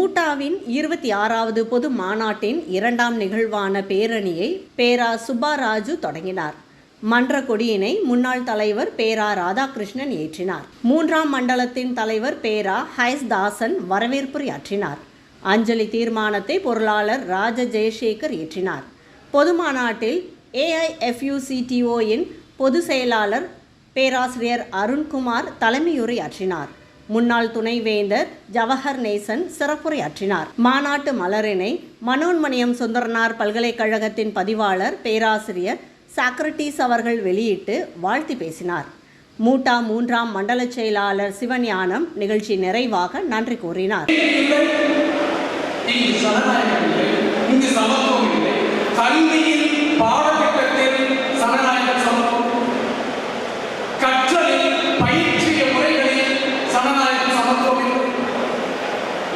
மூட்டாவின் இருபத்தி ஆறாவது பொது மாநாட்டின் இரண்டாம் நிகழ்வான பேரணியை பேரா சுப்பாராஜு தொடங்கினார். மன்ற கொடியினை முன்னாள் தலைவர் பேரா ராதாகிருஷ்ணன் ஏற்றினார். மூன்றாம் மண்டலத்தின் தலைவர் பேரா ஹைஸ் தாசன் வரவேற்புரையாற்றினார். அஞ்சலி தீர்மானத்தை பொருளாளர் ராஜ ஜெயசேகர் ஏற்றினார். பொது மாநாட்டில் ஏஐஎஃப்யூசிடிஓயின் பொதுச் செயலாளர் பேராசிரியர் அருண்குமார் தலைமையுரையாற்றினார். முன்னாள் துணைவேந்தர் ஜவஹர் நேசன் சிறப்புரையாற்றினார். மாநாட்டு மலரினை மனோன்மணியம் சுந்தரனார் பல்கலைக்கழகத்தின் பதிவாளர் பேராசிரியர் சாக்ரட்டிஸ் அவர்கள் வெளியிட்டு வாழ்த்தி பேசினார். மூட்டா மூன்றாம் மண்டல செயலாளர் சிவஞானம் நிகழ்ச்சி நிறைவாக நன்றி கூறினார்.